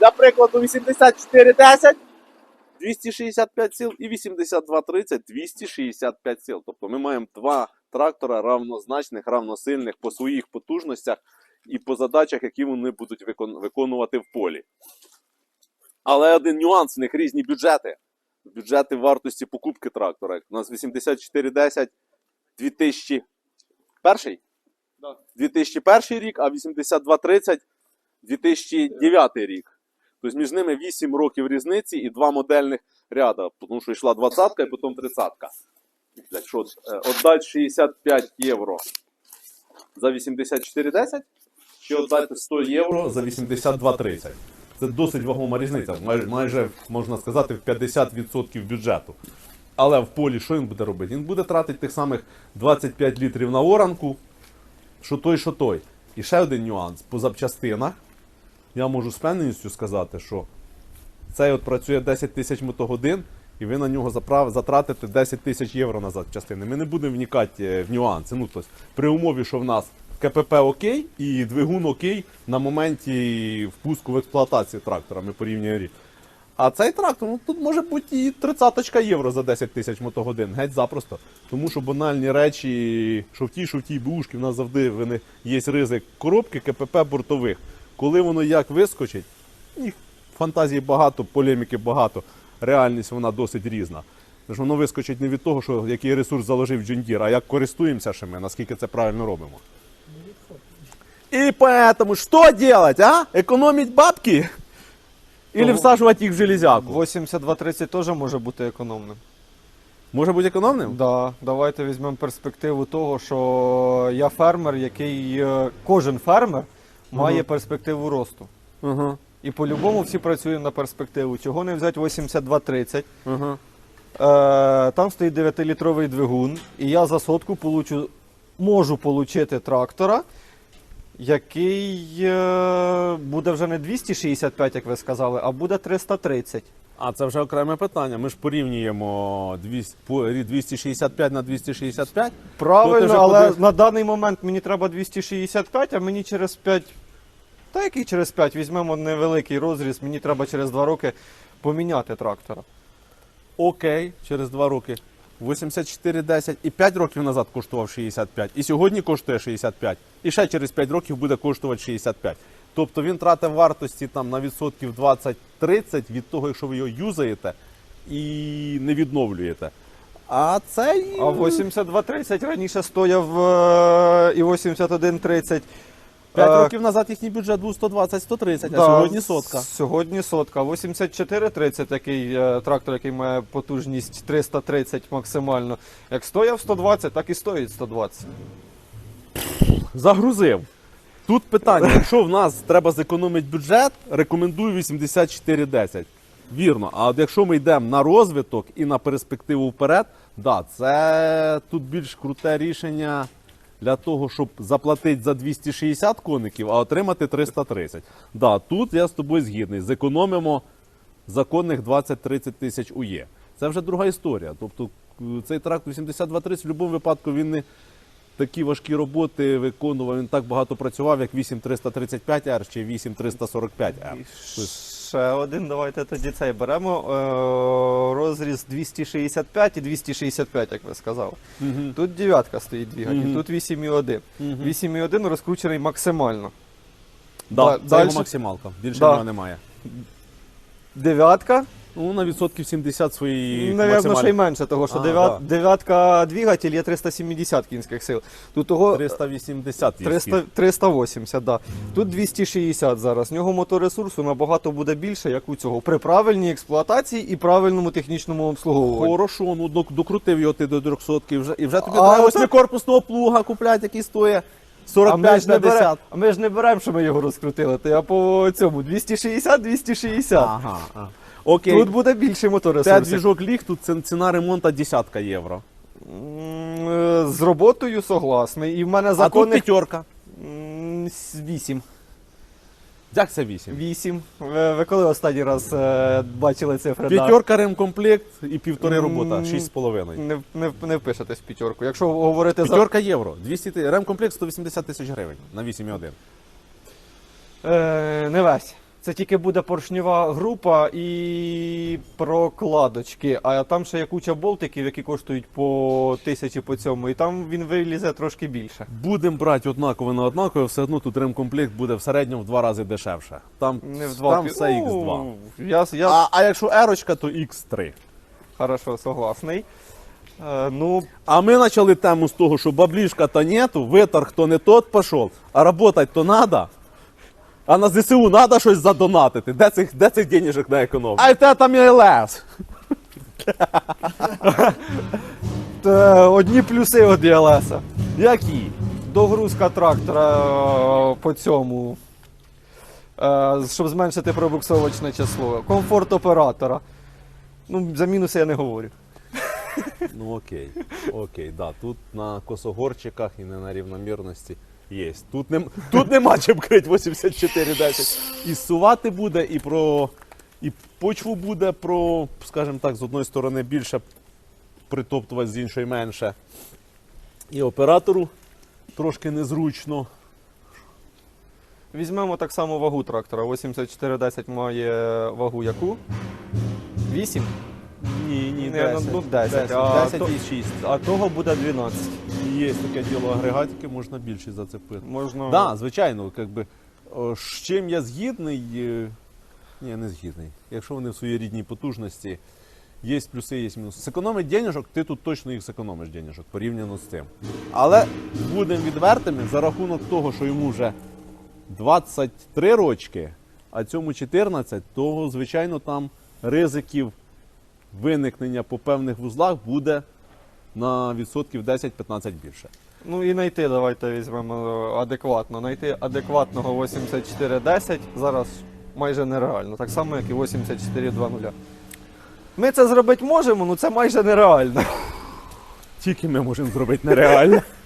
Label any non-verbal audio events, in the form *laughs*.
Для прикладу 8410 265 сил і 8230 265 сил. Тобто ми маємо два трактора равнозначних, равносильних по своїх потужностях і по задачах, які вони будуть викон- виконувати в полі. Але один нюанс, в них різні бюджети. Бюджети вартості покупки трактора. У нас 8410 2001 Да. 2001 рік, а 8230 2009 рік. Тобто між ними 8 років різниці і два модельних ряда, тому що йшла 20-ка і потім 30-ка. Блядь, е, Отдать 65 євро за 8410 чи отдати 100 євро за 8230. Це досить вагома різниця. Май- Майже, можна сказати, в 50% бюджету. Але в полі що він буде робити? Він буде тратити тих самих 25 літрів на оранку, що той, що той. І ще один нюанс. По запчастинах я можу з певністю сказати, що цей от працює 10 тисяч мотогодин, і ви на нього заправ, затратите 10 тисяч євро на запчастини. Ми не будемо вникати е, в нюанси. Ну, тобто, при умові, що в нас КПП окей і двигун окей на моменті впуску в експлуатацію трактора. Ми порівнюємо рік. А цей трактор, ну тут може бути і 30 євро за 10 тисяч мотогодин, геть запросто. Тому що банальні речі, що в тій, що в тій бушки, в нас завжди є ризик коробки КПП бортових. Коли воно як вискочить, їх фантазії багато, полеміки багато, реальність вона досить різна. Тож воно вискочить не від того, що який ресурс заложив Джондір, а як користуємося ще ми, наскільки це правильно робимо. І поэтому що делать, а? Економить бабки? Или всаживать їх в железяку? 8230 теж може бути економним. Може бути економним? Да, давайте візьмемо перспективу того, що я фермер, який е, кожен фермер має перспективу росту. Ага, І по-любому всі працюємо на перспективу. Чого не взяти 8230? ага. Е, там стоїть 9-літровий двигун, і я за сотку получу, можу отримати трактора, який е, буде вже не 265, як ви сказали, а буде 330. А це вже окреме питання. Ми ж порівнюємо 200, по- 265 на 265. То ти Правильно, але на даний момент мені треба 265, а мені через 5. Та який через 5? Візьмемо невеликий розріз, мені треба через 2 роки поміняти трактора. Окей, через 2 роки. 84,10 і 5 років назад коштував 65, і сьогодні коштує 65, і ще через 5 років буде коштувати 65. Тобто він тратить вартості там на відсотків 20-30 від того, якщо ви його юзаєте і не відновлюєте. А цей А 8230 раніше стояв е, і 8130. 5 Е, років назад їхній бюджет був 120-130, а сьогодні сотка. Сьогодні сотка. 8430, який е, трактор, який має потужність 330 максимально. Як стояв 120, так і стоїть 120. Загрузив. Тут питання, *laughs* якщо в нас треба зекономити бюджет, рекомендую 8410. Вірно. А от якщо ми йдемо на розвиток і на перспективу вперед, да, це тут більш круте рішення для того, щоб заплатити за 260 коників, а отримати 330. Да, тут я з тобою згідний. Зекономимо законних 20-30 тисяч УЄ. Це вже друга історія. Тобто е, цей тракт 8230 в будь-якому випадку він не такі важкі роботи виконував. Він так багато працював, як 8335 r чи 8345 r ще один, давайте тоді цей беремо. Е, розріз 265 і 265, як ви сказали. Угу. Тут дев'ятка стоїть двигатель, угу. тут 8,1. Угу. 8,1 розкручений максимально. Да, Да- це дальше- його максималка. Більше Да. нього немає. Дев'ятка, Ну, на відсотків 70 свої навірно, ще й менше, того, що А, дев'ят, да. дев'ятка двигатель є 370 кінських сил. Тут того 380 300, військів. 380, да. Тут 260 зараз. В нього моторесурсу набагато буде більше, як у цього. При правильній експлуатації і правильному технічному обслуговуванні. Хорошо, ну док- докрутив його ти до 300 і вже, і вже тобі А треба оце- восьмикорпусного плуга купляти, який стоїть А ми, ж не 45-50. а ми ж не беремо, що ми його розкрутили. То я по цьому 260-260. Ага, ага. Окей. Тут буде більший Це двіжок ліг, тут ці- ціна ремонту десятка євро. М, е, З роботою согласний. І в мене А тут законних п'ятерка. 8. Як це 8? 8. Ви, ви коли останній раз е, бачили цифри? Да. П'ятерка ремкомплект і півтори М, робота, 6,5. Не, не, не впишетесь в п'ятерку. Якщо говорити за. П'ятерка євро, 200 ти- ремкомплект 180 тисяч гривень на 8,1. Е, не весь. Це тільки буде поршнева група і прокладочки. А там ще є куча болтиків, які коштують по тисячі по цьому, і там він вилізе трошки більше. Будемо брати однаково на однаково, все одно тут ремкомплект буде в середньому в два рази дешевше. Там, Не в два там пі- все X2. Ну, Я, я А, а якщо ерочка, то X3. хорошо согласний. Е, ну, А ми почали тему з того, що баблішка то нету, виторг то не тот пішов, а работать то надо. А на ЗСУ треба щось задонатити. Де цих, де цих денежок на економ? А те там і ЛС. Одні плюси від ЄЛСа. Які? Догрузка трактора е, по цьому, е, щоб зменшити пробуксовочне число. Комфорт оператора. Ну, за мінуси я не говорю. Ну окей, окей, да. Тут на косогорчиках і не на рівномірності є. Тут, нем, тут нема чим крити 8410. І сувати буде, і про. І почву буде про, скажімо так, з одної сторони більше притоптувати, з іншої менше. І оператору трошки незручно. Візьмемо так само вагу трактора. 8410 має вагу яку? 8? Ні, ні, Не, ну, ну, 10, а 10 то- і 6. А того буде 12. Є таке діло агрегатики, можна більше зацепити. Можна. Да, звичайно, как би, о, з чим я згідний. е, Ні, не згідний. Якщо вони в своїй рідній потужності, є плюси, є мінуси. Зекономить денежок, ти тут точно їх зекономиш денежок порівняно з тим. Але будемо відвертими за рахунок того, що йому вже 23 рочки, а цьому 14, то, звичайно, там ризиків виникнення по певних вузлах буде на відсотків 10-15 більше. Ну і знайти, давайте візьмемо адекватно. Найти адекватного 8410 зараз майже нереально. Так само, як і 8420. Ми це зробити можемо, але це майже нереально. Тільки ми можемо зробити нереально. *laughs*